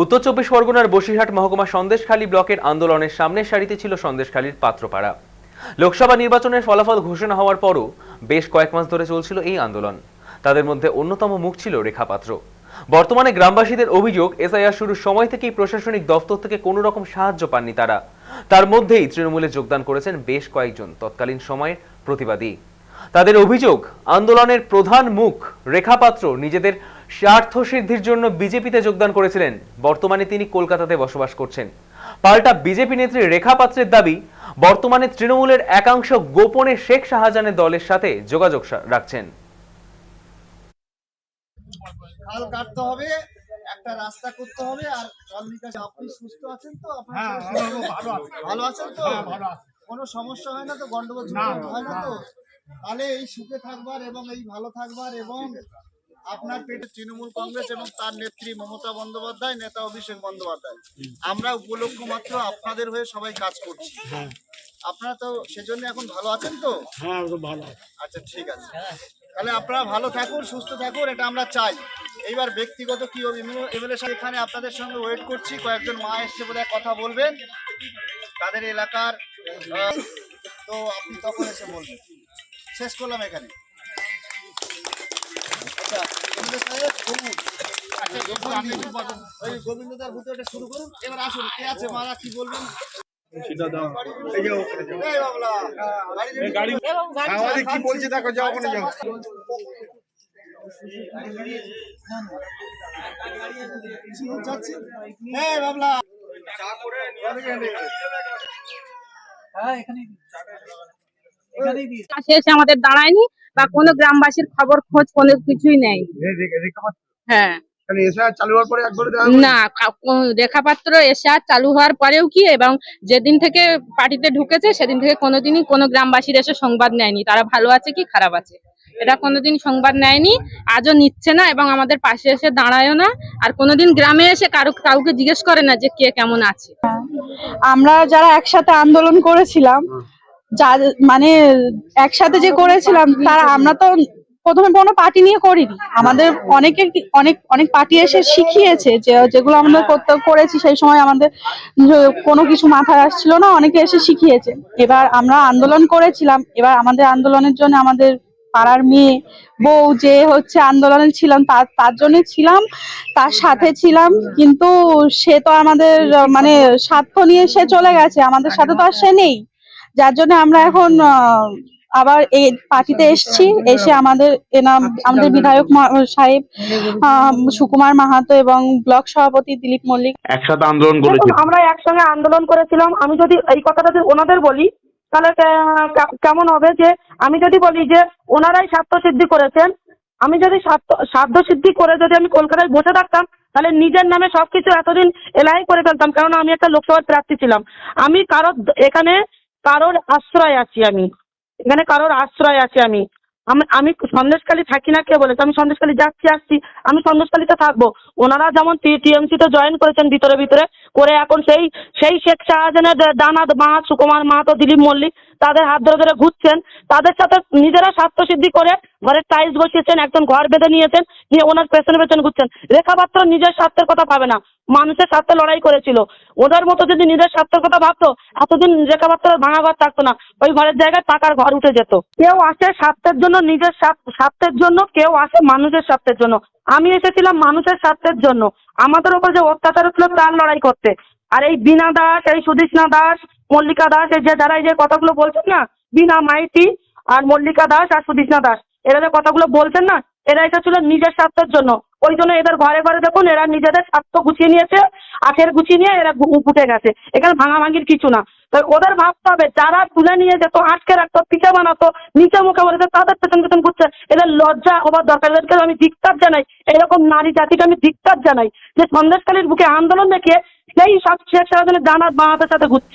উত্তর চব্বিশ পরগনার বসিরহাট মহকুমা সন্দেশখালী ব্লকের আন্দোলনের সামনের সারিতে ছিল সন্দেশখালীর পাত্রপাড়া। লোকসভা নির্বাচনের ফলাফল ঘোষণা হওয়ার পরও বেশ কয়েক মাস ধরে চলছিল এই আন্দোলন। তাদের মধ্যে অন্যতম মুখ ছিল রেখা পাত্র। বর্তমানে গ্রামবাসীদের অভিযোগ, এসআইআর শুরুর সময় থেকেই প্রশাসনিক দফতর থেকে কোনো রকম সাহায্য পাননি তারা। তার মধ্যেই তৃণমূলে যোগদান করেছেন বেশ কয়েকজন তৎকালীন সময়ের প্রতিবাদী। তাদের অভিযোগ, আন্দোলনের প্রধান মুখ, রেখা পাত্র, নিজেদের স্বার্থ সিদ্ধির জন্য বিজেপিতে যোগদান করেছিলেন। বর্তমানে তিনি কলকাতাতে বসবাস করছেন। পাল্টা বিজেপি নেত্রী রেখা পাত্রের দাবি বর্তমানে তৃণমূলের একাংশ গোপনে শেখ শাহজাহানের দলের সাথে যোগাযোগ রাখছেন। খাল কাটতে হবে একটা রাস্তা করতে হবে আর জল নিকাশি আপনি সুস্থ আছেন তো? আপনার হ্যাঁ, ভালো, আছেন তো? হ্যাঁ। কোনো সমস্যা হয় না তো? গন্ডগোল হয় না। তো? তাহলে এই সুখে থাকবার এবং এই ভালো থাকবার এবং আপনার পেটে তৃণমূল কংগ্রেস এবং তার নেত্রী মমতা বন্দ্যোপাধ্যায় নেতা অভিষেক বন্দ্যোপাধ্যায়। আমরা উপলক্ষ মাত্র আপনাদের হয়ে সবাই কাজ করছি। হ্যাঁ। আপনারা তো সেজন্য এখন ভালো আছেন তো? হ্যাঁ ভালো আচ্ছা ঠিক আছে। তাহলে আপনারা ভালো থাকুন সুস্থ থাকুন এটা আমরা চাই। এইবার ব্যক্তিগত কি এমএলএ সাহেব এখানে আপনাদের সঙ্গে ওয়েট করছি কয়েকজন মা এসছে বোধহয় কথা বলবেন। তাদের এলাকার তো আপনি তখন এসে বলবেন। শেষ করলাম এখানে। কি বলছে দেখো যাও ওখানে যাও। যাচ্ছি এই বাবলা। পাশে এসে আমাদের দাঁড়ায়নি। বা কোনো গ্রামবাসীর খবর খোঁজ কোনো কিছুই নেই। হ্যাঁ। না রেখাপাত্র এসে চালু হওয়ার পরেও কি এবং যেদিন থেকে পার্টিতে ঢুকেছে সেদিন থেকে কোনোদিনই কোনো গ্রামবাসীর এসে সংবাদ নেয়নি। তারা ভালো আছে কি খারাপ আছে? এটা কোনোদিন সংবাদ নেয়নি আজও নিচ্ছে না এবং আমাদের পাশে এসে দাঁড়ায়ও না। আর কোনোদিন গ্রামে এসে কারও কাউকে জিজ্ঞেস করে না যে কে কেমন আছে। আমরা যারা একসাথে আন্দোলন করেছিলাম যা মানে একসাথে যে করেছিলাম, তারা আমরা তো প্রথমে কোনো পার্টি নিয়ে করিনি। আমাদের অনেকে অনেক অনেক পার্টি এসে শিখিয়েছে যে, যেগুলো আমরা করতে, করেছি, সেই সময় আমাদের কোনো কিছু মাথায় আসছিল না, অনেকে এসে শিখিয়েছে। এবার আমরা আন্দোলন করেছিলাম, এবার আমাদের আন্দোলনের জন্য আমাদের পাড়ার মেয়ে, বউ যে হচ্ছে আন্দোলনে ছিলাম, তার তার জন্য ছিলাম, তার সাথে ছিলাম, কিন্তু সে তো আমাদের মানে স্বার্থ নিয়ে সে চলে গেছে, আমাদের সাথে তো আর সে নেই। যার জন্য আমরা এখন আহ, আবার এই পার্টিতে এসেছি। এসে আমাদের এনাম আমাদের বিধায়ক সাহেব আহ, সুকুমার মাহাতো এবং ব্লক সভাপতি দিলীপ মল্লিক। একসাথে আন্দোলন দেখুন করেছে আমরা একসঙ্গে আন্দোলন করেছিলাম। আমি যদি এই কথাটা যদি ওনাদের বলি তাহলে কেমন হবে যে আমি যদি বলি যে ওনারাই স্বার্থ সিদ্ধি করেছেন আমি যদি স্বার্থ সাধ্য সিদ্ধি করে যদি আমি কলকাতায় বসে থাকতাম তাহলে নিজের নামে সবকিছু এতদিন এলাই করে ফেলতাম কারণ আমি একটা লোকসভার প্রার্থী ছিলাম। আমি কারও এখানে কারোর আশ্রয় আছি আমি। এখানে কারোর আশ্রয় আছি আমি। আমি আমি সন্দেশখালী থাকি না কে বলেছে? আমি সন্দেশখালী যাচ্ছি, আসছি। আমি সন্দেশখালীতে থাকব। ওনারা যেমন টিএমসি তে জয়েন করেছেন ভিতরে ভিতরে, করে এখন সেই সেই শেখ শাহজাহানের দানাদ মা, সুকুমার মা তো দিলীপ মল্লিক, তাদের হাত ধরে ধরে ঘুরছেন। তাদের সাথে নিজেরা স্বার্থসিদ্ধি করে ঘরের টাইলস বসিয়েছেন একজন ঘর বেঁধে নিয়েছেন নিয়ে ওনার পেছনে পেছনে ঘুরছেন। রেখা পাত্র নিজের স্বার্থের কথা ভাবে না। মানুষের স্বার্থে লড়াই করেছিল। ওদের মতো যদি নিজের স্বার্থের কথা ভাবতো, এতদিন রেখা পাত্র ভাঙা ঘর থাকতো না। ওই ঘরের জায়গায় টাকার ঘর উঠে যেত। কেউ আসে স্বার্থের জন্য নিজের স্বার্থ- স্বার্থের জন্য, কেউ আসে মানুষের স্বার্থের জন্য। আমি এসেছিলাম মানুষের স্বার্থের জন্য। আমাদের ওপর যে অত্যাচার ছিল তার লড়াই করতে। আর এই বিনা দাস, এই সুদীষ্ণা দাস, মল্লিকা দাস, এই যে যারা এই যে কথাগুলো বলছেন না বিনা মাইতি আর মল্লিকা দাস আর সুদীষ্ণা দাস এরা যে কথাগুলো বলছেন না, এরা এসেছিল নিজের স্বার্থের জন্য। ওই জন্য এদের ঘরে ঘরে দেখুন, এরা নিজেদের স্বার্থ গুছিয়ে নিয়েছে, আখের গুছিয়ে নিয়ে এরা উঠে গেছে। এখানে ভাঙাভাঙির কিছু না। তো ওদের ভাবতে হবে, যারা তুলে নিয়ে যেত, আটকে রাখতো, পিঠে বানাতো, নিচে মুখে বলেছে তাদের পেছন পেছন ঘুরছে। এদের লজ্জা হবার দরকার এদেরকে আমি ধিক্কার জানাই। এরকম নারী জাতিকে আমি ধিক্কার জানাই যে সন্দেশকালীর বুকে আন্দোলন দেখে সেই সব শেখ সারাজনের জানার বাঁ সাথে ঘুরছে।